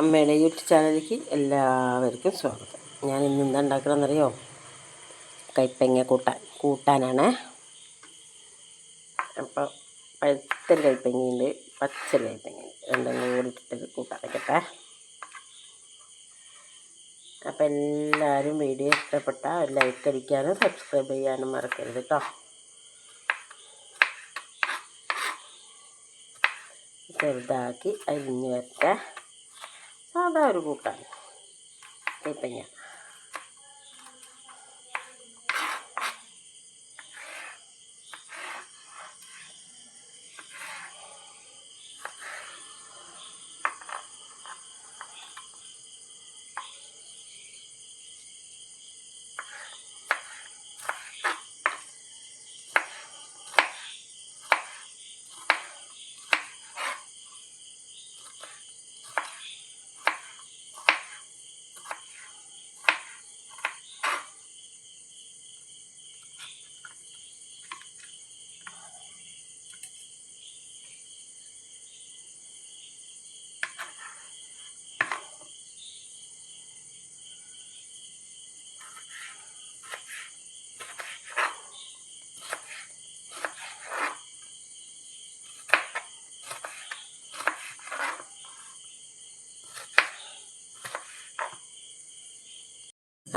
അമ്മയുടെ യൂട്യൂബ് ചാനലിലേക്ക് എല്ലാവർക്കും സ്വാഗതം. ഞാൻ ഇന്ന് എന്താ ഉണ്ടാക്കണമെന്നറിയോ? കൈപ്പങ്ങ കൂട്ടാൻ കൂട്ടാനാണ്. അപ്പോൾ പഴുത്തൽ കൈപ്പങ്ങയുണ്ട് പച്ചൽ കൈപ്പങ്ങയുണ്ട്. രണ്ടും കൂടി ഇട്ടിട്ട് കൂട്ടാൻ വയ്ക്കട്ടെ അപ്പോൾ എല്ലാവരും വീഡിയോ ഇഷ്ടപ്പെട്ടാൽ ലൈക്ക് അടിക്കാനും സബ്സ്ക്രൈബ് ചെയ്യാനും മറക്കരുത് കേട്ടോ ചെറുതാക്കി അരിഞ്ഞ് വരട്ടെ സാധാ ഒരു കൂട്ടാൻ കൈപ്പങ്ങ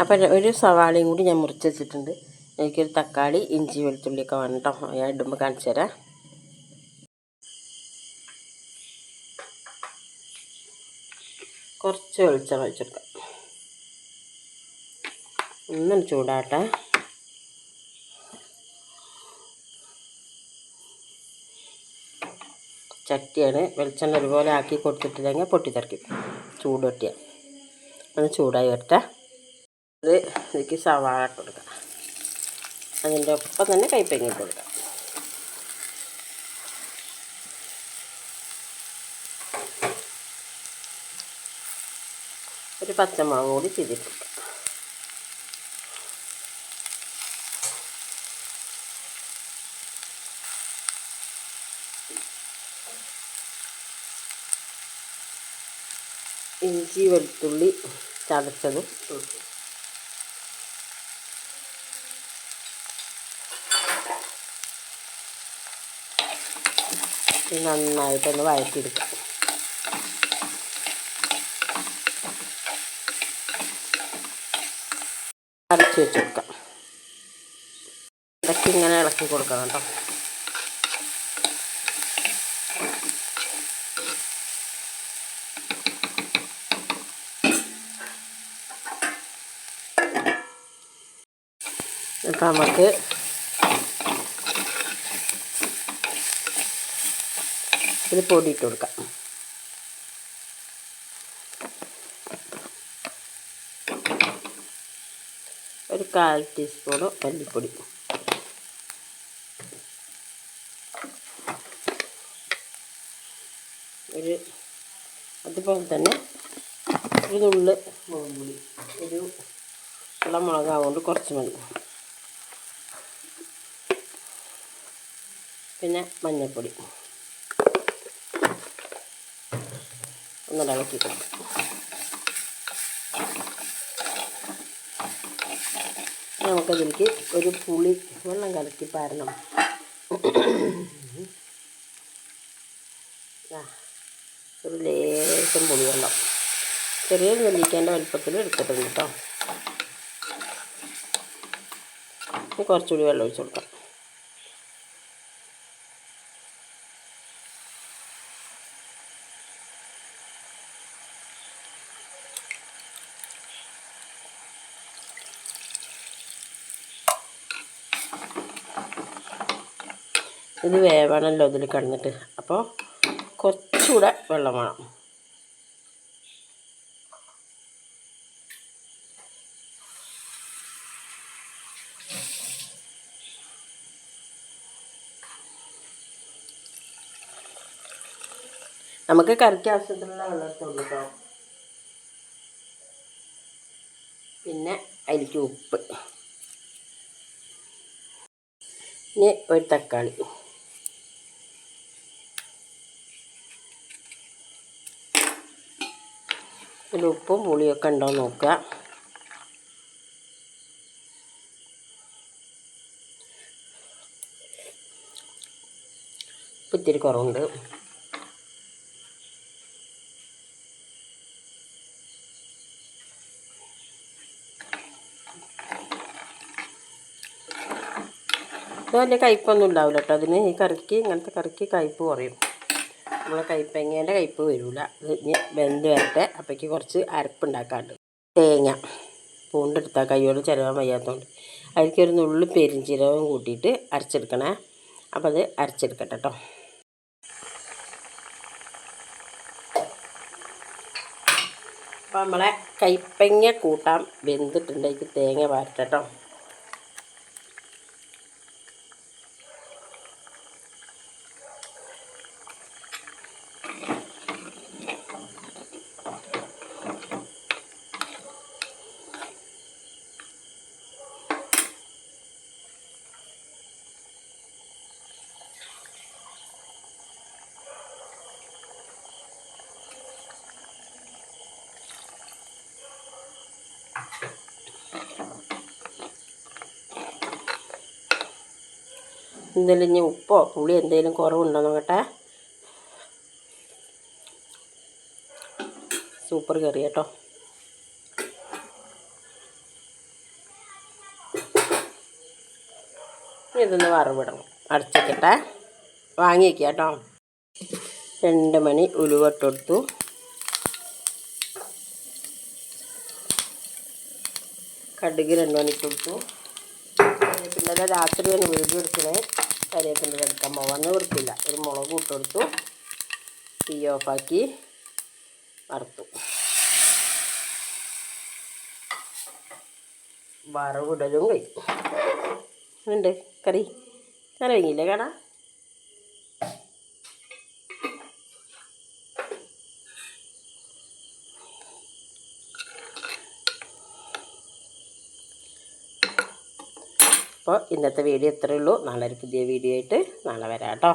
അപ്പം ഒരു സവാളയും കൂടി ഞാൻ മുറിച്ച് വെച്ചിട്ടുണ്ട്. എനിക്കൊരു തക്കാളി ഇഞ്ചി വെളുത്തുള്ളിയൊക്കെ വേണം കേട്ടോ ഞാൻ ഇടുമ്പോൾ കാണിച്ചു തരാം. കുറച്ച് വെളിച്ചെണ്ണ ഒഴിച്ചെടുക്കാം. ഒന്നും ചൂടാട്ടെ ചട്ടിയാണ്. വെളിച്ചെണ്ണ ഒരുപോലെ ആക്കി കൊടുത്തിട്ടില്ലെങ്കിൽ പൊട്ടിത്തെറിക്കും. ചൂട് പൊട്ടിയാൽ ഒന്ന് ചൂടായി വരട്ടെ. ഇത് ഇതിലേക്ക് സവാള ഇട്ട് അതിന്റെ ഒപ്പം തന്നെ കൈപ്പങ്ങി ഇട്ട് ഒരു പച്ചമുളക് കൂടി കൊടുക്കാം. ഇഞ്ചി വെളുത്തുള്ളി ചതച്ചതും ഇട്ട് കൊടുക്കും ഇത് നന്നായിട്ടൊന്ന് വഴറ്റിയെടുക്കാം. അരച്ച് വെച്ച് കൊടുക്കാം ഇടയ്ക്ക് ഇങ്ങനെ ഇളക്കി കൊടുക്കണം കേട്ടോ. ഇപ്പം നമുക്ക് ഇത് പൊടിയിട്ട് കൊടുക്കാം. ഒരു കാൽ ടീസ്പൂണ് മല്ലിപ്പൊടി. ഒരു അതുപോലെ തന്നെ ഒരു നുള്ള് മുളകുപൊടി ഒരു ഇളം മുളകാവുകൊണ്ട് കുറച്ച് മതി. പിന്നെ മഞ്ഞൾപ്പൊടി ഒന്ന് ഇളക്കി നമുക്കതിലേക്ക് ഒരു പുളി വെള്ളം കലക്കി പാരണം. ഒരു ലേശം പുളി വെള്ളം. ചെറിയ നെല്ലിക്കേന്റെ വലുപ്പത്തിൽ എടുത്തിട്ടുണ്ട് കേട്ടോ. കുറച്ചുകൂടി വെള്ളം ഒഴിച്ചു കൊടുക്കാം. ഇത് വേവണമല്ലോ ഇതിൽ കിടന്നിട്ട്. അപ്പോൾ കുറച്ചുകൂടെ വെള്ളം വേണം. നമുക്ക് കറിക്ക് ആവശ്യത്തിനുള്ള വെള്ളം കേട്ടോ പിന്നെ അതിലേക്ക് ഉപ്പ്. ഇനി ഒരു തക്കാളി. ഇതിൽ ഉപ്പും പുളിയൊക്കെ ഉണ്ടോ നോക്കുക. ഉപ്പ് ഇത്തിരി കുറവുണ്ട്. ഇത് വലിയ കയ്പൊന്നും ഉണ്ടാവില്ല കേട്ടോ. അതിന് ഈ കറിക്ക് ഇങ്ങനത്തെ കറിക്ക് കയ്പ് കുറയും. നമ്മളെ കൈപ്പങ്ങേന്റെ കയ്പ് വരില്ല ഇനി വെന്ത് വരട്ടെ. അപ്പോഴേക്ക് കുറച്ച് അരപ്പുണ്ടാക്കാണ്ട്. തേങ്ങ പൂണ്ടെടുത്താൽ കയ്യോട് ചിലവാൻ വയ്യാത്തതുകൊണ്ട് അതിലേക്ക് ഒരു നുള്ളു പെരിഞ്ചീരകം കൂട്ടിയിട്ട് അരച്ചെടുക്കണേ. അപ്പോൾ അത് അരച്ചെടുക്കട്ടെ കേട്ടോ അപ്പോൾ നമ്മളെ കൈപ്പങ്ങ കൂട്ടാൻ വെന്തിട്ടുണ്ട്. അതിലേക്ക് തേങ്ങ വാരട്ടെ കേട്ടോ എന്തെങ്കിലും ഇനി ഉപ്പോ പുളി എന്തെങ്കിലും കുറവുണ്ടോ നോക്കട്ടെ. സൂപ്പർ കറി കേട്ടോ. ഇതൊന്ന് വറവിടണം. അടച്ചിക്കട്ടെ വാങ്ങി വയ്ക്കുക കേട്ടോ. രണ്ട് മണി ഉലുവട്ടെടുത്തു. കടുക് രണ്ട് മണിക്ക് കൊടുത്തു പിന്നെ രാത്രി ഒന്ന് വീഡിയോ എടുക്കണേ. കരിവേപ്പിന്റെ എടുക്കാൻ പോവാന്ന് വൃത്തിയില്ല ഒരു മുളക് ഇട്ട് കൊടുത്തു. തീ ഓഫാക്കി വറുത്തു. വറവിടലും കഴിക്കും ഉണ്ട് കറി? നല്ല വൈകില്ലേ കാണാ അപ്പോൾ ഇന്നത്തെ വീഡിയോ ഇത്രയേ ഉള്ളൂ. നാളെ ഒരു പുതിയ വീഡിയോ ആയിട്ട് നാളെ വരാം കേട്ടോ.